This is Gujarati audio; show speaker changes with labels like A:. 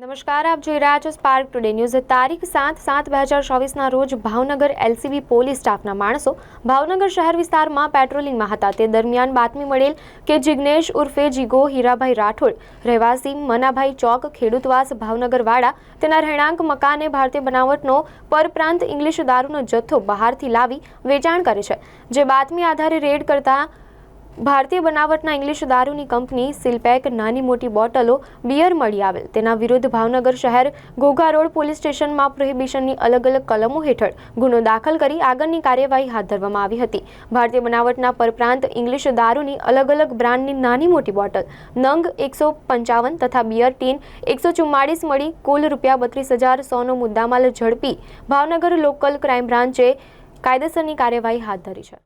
A: નમસ્કાર, આપ જોઈ રહ્યા છો સ્પાર્ક ટુડે ન્યૂઝ તારીખ સાત સાત બે હજાર ચોવીસના રોજ ભાવનગર એલસીબી પોલીસ સ્ટાફના માણસો ભાવનગર શહેર વિસ્તારમાં પેટ્રોલિંગમાં હતા. તે દરમિયાન બાતમી મળેલ કે જિગ્નેશ ઉર્ફે જીગો હીરાભાઈ રાઠોડ, રહેવાસી મનાભાઈ ચોક, ખેડૂતવાસ ભાવનગરવાડા તેના રહેણાંક મકાને ભારતીય બનાવટનો પરપ્રાંત ઇંગ્લિશ દારૂનો જથ્થો બહારથી લાવી વેચાણ કરે છે. જે બાતમી આધારે રેડ કરતા ભારતીય બનાવટના ઇંગ્લિશ દારૂની કંપની સિલપેક નાની મોટી બોટલો બિયર મળી આવેલ. તેના વિરુદ્ધ ભાવનગર શહેર ઘોઘા રોડ પોલીસ સ્ટેશનમાં પ્રોહિબિશનની અલગ અલગ કલમો હેઠળ ગુનો દાખલ કરી આગળની કાર્યવાહી હાથ ધરવામાં આવી હતી. ભારતીય બનાવટના પરપ્રાંત ઇંગ્લિશ દારૂની અલગ અલગ બ્રાન્ડની નાની મોટી બોટલ, નંગ એકસો પંચાવન તથા બિયર ટીન એકસો ચુમ્માળીસ મળી કુલ રૂપિયા બત્રીસ હજાર સોનો મુદ્દામાલ ઝડપી ભાવનગર લોકલ ક્રાઇમ બ્રાન્ચે કાયદેસરની કાર્યવાહી હાથ ધરી છે.